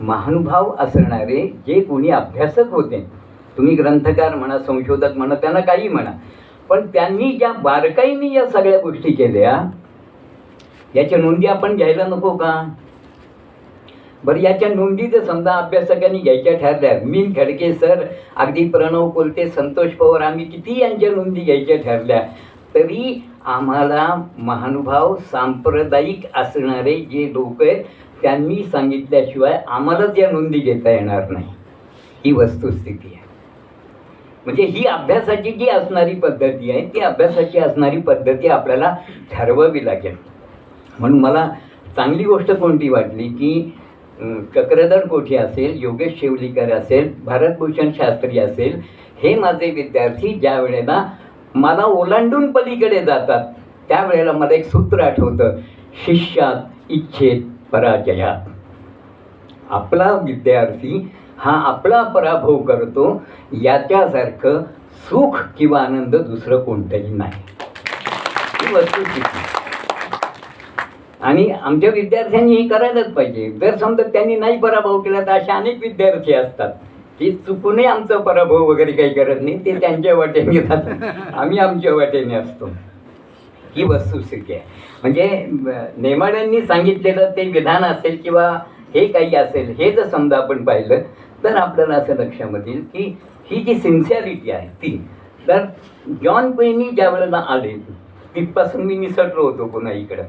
महानुभाव असणारे जे कोणी अभ्यासक होते तुम्ही ग्रंथकार म्हणा संशोधक म्हणा त्यांना काही म्हणा पण त्यांनी ज्या बारकाईने या सगळ्या गोष्टी केल्या याच्या नोंदी आपण घ्यायला नको का? बरं याच्या नोंदी जर समजा अभ्यासकांनी घ्यायच्या ठरल्या मी खडके सर अगदी प्रणव कोलते संतोष पवार आम्ही किती यांच्या नोंदी घ्यायच्या ठरल्या तरी आम्हाला महानुभाव सांप्रदायिक असणारे जे लोक आहेत त्यांनी सांगितल्याशिवाय आम्हालाच या नोंदी घेता येणार नाही. ही वस्तुस्थिती आहे. म्हणजे ही अभ्यासाची जी असणारी पद्धती आहे ती अभ्यासाची असणारी पद्धती आपल्याला ठरवावी लागेल. म्हणून मला चांगली गोष्ट कोणती वाटली की चक्रधर कोठे असेल योगेश शेवलीकर असेल भारतभूषण शास्त्री असेल हे माझे विद्यार्थी ज्या वेळेला मला ओलांडून पलीकडे जातात त्यावेळेला मला एक सूत्र आठवतं शिष्यात इच्छेत पराजयात आपला विद्यार्थी हा आपला पराभव करतो याच्यासारखं सुख किंवा आनंद दुसरं कोणतंही नाही. ही वस्तुस्थिती आणि आमच्या विद्यार्थ्यांनी हे करायलाच पाहिजे. जर समजा त्यांनी नाही पराभव केला तर असे अनेक विद्यार्थी असतात की चुकूनही आमचा पराभव वगैरे काही करत नाही ते त्यांच्या वाटेने जातात. आम्ही आमच्या वाटेने असतो. ही वस्तुस्थिती आहे. म्हणजे नेमाड्यांनी सांगितलेलं ते विधान असेल किंवा हे काही असेल हे जर समजा आपण पाहिलं तर आपल्याला असं लक्षामध्ये येईल की ही जी सिन्सिअरिटी आहे ती तर जॉन पेनी ज्या वेळेला आले तिथपासून मी निसटलो होतो पुन्हा इकडं.